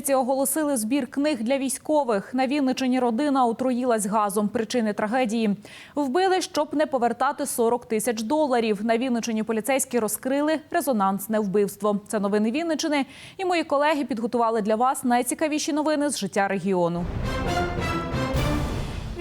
Вінниці оголосили збір книг для військових. На Вінничині родина отруїлась газом. Причини трагедії вбили, щоб не повертати 40 тисяч доларів. На Вінничині поліцейські розкрили резонансне вбивство. Це новини Вінничини. І мої колеги підготували для вас найцікавіші новини з життя регіону.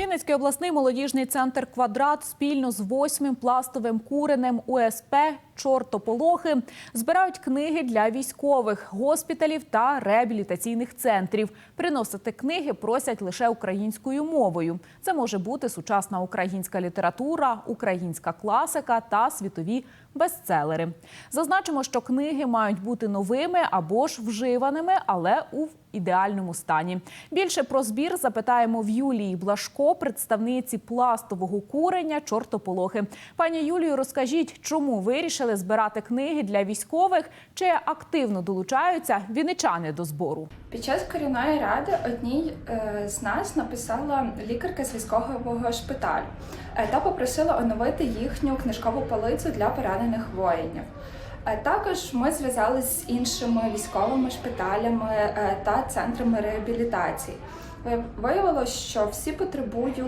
Вінницький обласний молодіжний центр Квадрат спільно з восьмим пластовим куренем УСП Чортополохи збирають книги для військових, госпіталів та реабілітаційних центрів. Приносити книги просять лише українською мовою. Це може бути сучасна українська література, українська класика та світові бестселери. Зазначимо, що книги мають бути новими або ж вживаними, але у ідеальному стані. Більше про збір запитаємо в Юлії Блашко, представниці пластового курення чортополохи. Пані Юлію, розкажіть, чому вирішили збирати книги для військових? Чи активно долучаються вінничани до збору? Під час корінної ради одній е, з нас написала лікарка з військового шпиталю е, та попросила оновити їхню книжкову полицю для поранених воїнів. Е, Також ми зв'язалися з іншими військовими шпиталями та центрами реабілітації. Ви- Виявилося, що всі потребують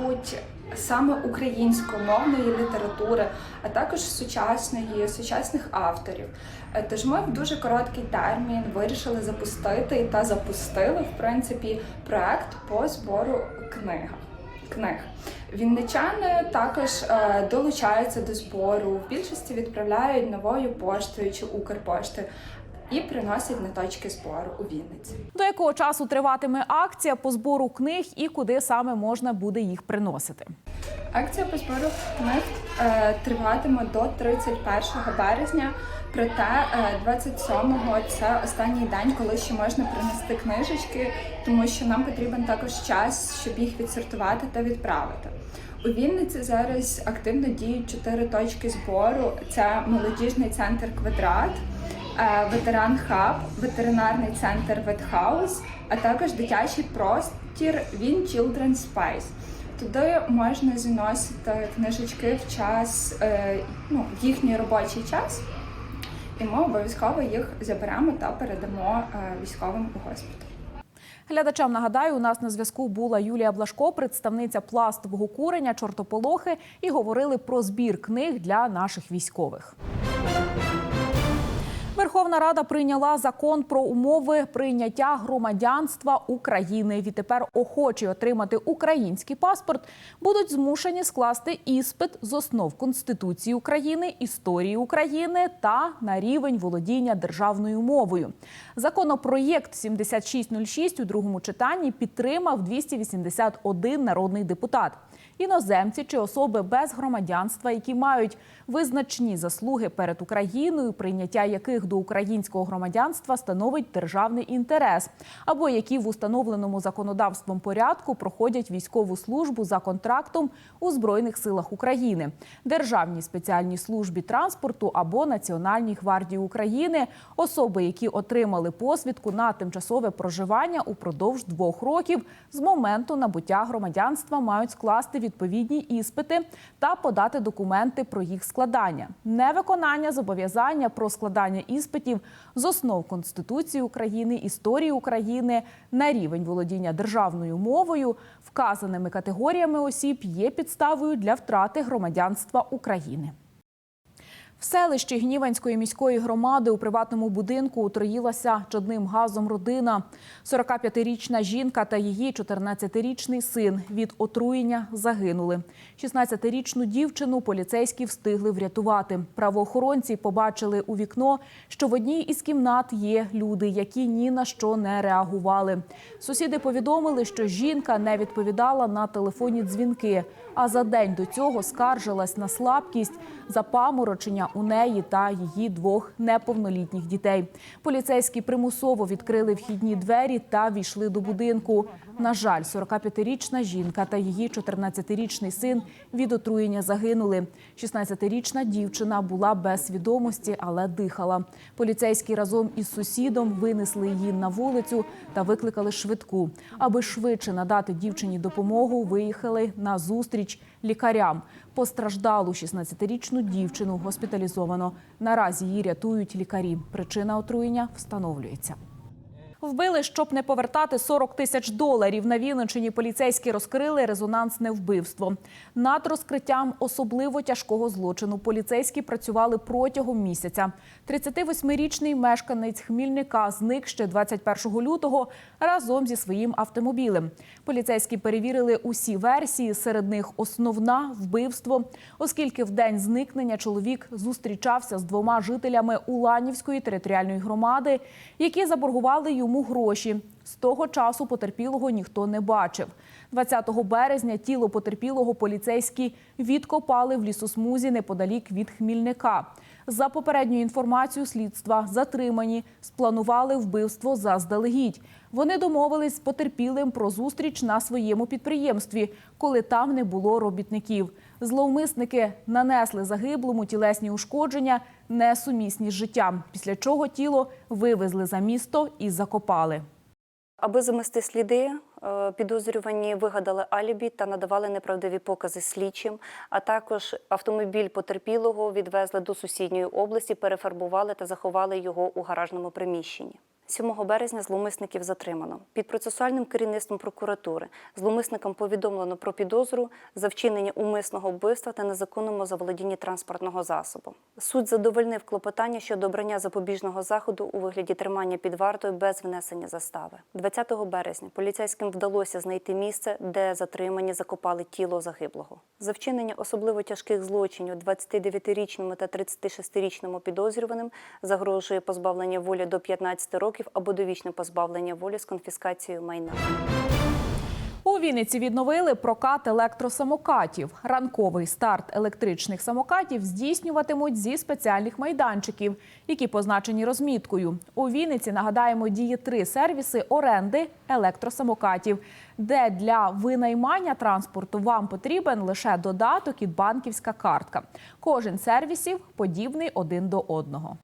саме українськомовної літератури, а також сучасної, сучасних авторів. Е, Тож ми в дуже короткий термін вирішили запустити та запустили в принципі проект по збору книг. Книг вінничани також е, долучаються до збору. В більшості відправляють новою поштою чи Укрпоштою і приносять на точки збору у Вінниці. До якого часу триватиме акція по збору книг і куди саме можна буде їх приносити? Акція по збору книг е, триватиме до 31 березня. Проте е, 27-го це останній день, коли ще можна принести книжечки, тому що нам потрібен також час, щоб їх відсортувати та відправити. У Вінниці зараз активно діють чотири точки збору: це молодіжний центр Квадрат, е, ветеран хаб, ветеринарний центр Ветхаус, а також дитячий простір Він Children's Space. Туди можна заносити книжечки в час, е, ну, в їхній робочий час, і ми обов'язково їх заберемо та передамо е, військовим у госпіталь. Глядачам нагадаю, у нас на зв'язку була Юлія Блашко, представниця пластового курення чортополохи, і говорили про збір книг для наших військових. Верховна Рада прийняла закон про умови прийняття громадянства України. Відтепер охочі отримати український паспорт будуть змушені скласти іспит з основ Конституції України, історії України та на рівень володіння державною мовою. Законопроєкт 7606 у другому читанні підтримав 281 народний депутат. Іноземці чи особи без громадянства, які мають визначні заслуги перед Україною, прийняття яких до українського громадянства становить державний інтерес, або які в установленому законодавством порядку проходять військову службу за контрактом у Збройних силах України, Державній спеціальній службі транспорту або Національній гвардії України, особи, які отримали посвідку на тимчасове проживання упродовж двох років з моменту набуття громадянства, мають скласти відповідні іспити та подати документи про їх складання. Невиконання зобов'язання про складання іспитів з основ Конституції України, історії України на рівень володіння державною мовою, вказаними категоріями осіб є підставою для втрати громадянства України. В селищі Гніванської міської громади у приватному будинку отруїлася чадним газом родина. 45-річна жінка та її 14-річний син від отруєння загинули. 16-річну дівчину поліцейські встигли врятувати. Правоохоронці побачили у вікно, що в одній із кімнат є люди, які ні на що не реагували. Сусіди повідомили, що жінка не відповідала на телефонні дзвінки, а за день до цього скаржилась на слабкість, запаморочення, у неї та її двох неповнолітніх дітей. Поліцейські примусово відкрили вхідні двері та війшли до будинку. На жаль, 45-річна жінка та її 14-річний син від отруєння загинули. 16-річна дівчина була без свідомості, але дихала. Поліцейські разом із сусідом винесли її на вулицю та викликали швидку. Аби швидше надати дівчині допомогу, виїхали на зустріч лікарям. Постраждалу 16-річну дівчину госпіталізовано. Наразі її рятують лікарі. Причина отруєння встановлюється. Вбили, щоб не повертати 40 тисяч доларів. На Вінниччині поліцейські розкрили резонансне вбивство. Над розкриттям особливо тяжкого злочину поліцейські працювали протягом місяця. 38-річний мешканець Хмільника зник ще 21 лютого разом зі своїм автомобілем. Поліцейські перевірили усі версії. Серед них основна вбивство, оскільки в день зникнення чоловік зустрічався з двома жителями Уланівської територіальної громади, які заборгували йому гроші. З того часу потерпілого ніхто не бачив. 20 березня тіло потерпілого поліцейські відкопали в лісосмузі неподалік від Хмільника. За попередньою інформацією слідства затримані, спланували вбивство заздалегідь. Вони домовились з потерпілим про зустріч на своєму підприємстві, коли там не було робітників. Зловмисники нанесли загиблому тілесні ушкодження, несумісні з життям, після чого тіло вивезли за місто і закопали. Аби замести сліди, е, підозрювані вигадали алібі та надавали неправдиві покази слідчим. А також автомобіль потерпілого відвезли до сусідньої області, перефарбували та заховали його у гаражному приміщенні. 7 березня зловмисників затримано. Під процесуальним керівництвом прокуратури зловмисникам повідомлено про підозру за вчинення умисного вбивства та незаконному заволодінні транспортного засобу. Суд задовольнив клопотання щодо обрання запобіжного заходу у вигляді тримання під вартою без внесення застави. 20 березня поліцейським вдалося знайти місце, де затримані закопали тіло загиблого. За вчинення особливо тяжких злочинів 29-річному та 36-річному підозрюваним загрожує позбавлення волі до 15 років або довічне позбавлення волі з конфіскацією майна. У Вінниці відновили прокат електросамокатів. Ранковий старт електричних самокатів здійснюватимуть зі спеціальних майданчиків, які позначені розміткою. У Вінниці нагадаємо діє три сервіси оренди електросамокатів, де для винаймання транспорту вам потрібен лише додаток і банківська картка. Кожен сервісів подібний один до одного.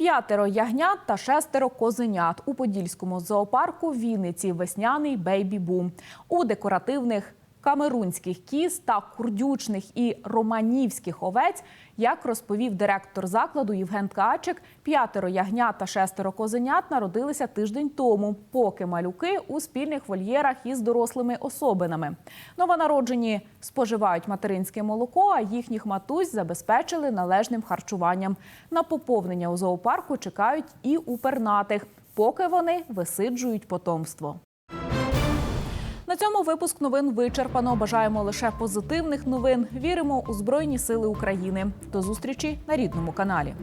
П'ятеро ягнят та шестеро козенят у Подільському зоопарку Вінниці весняний бейбі-бум. У декоративних камерунських кіз та курдючних і романівських овець, як розповів директор закладу Євген Ткачик, п'ятеро ягнят та шестеро козенят народилися тиждень тому, поки малюки у спільних вольєрах із дорослими особинами. Новонароджені споживають материнське молоко, а їхніх матусь забезпечили належним харчуванням. На поповнення у зоопарку чекають і у пернатих, поки вони висиджують потомство. Цьому випуск новин вичерпано. Бажаємо лише позитивних новин. Віримо у Збройні Сили України. До зустрічі на рідному каналі.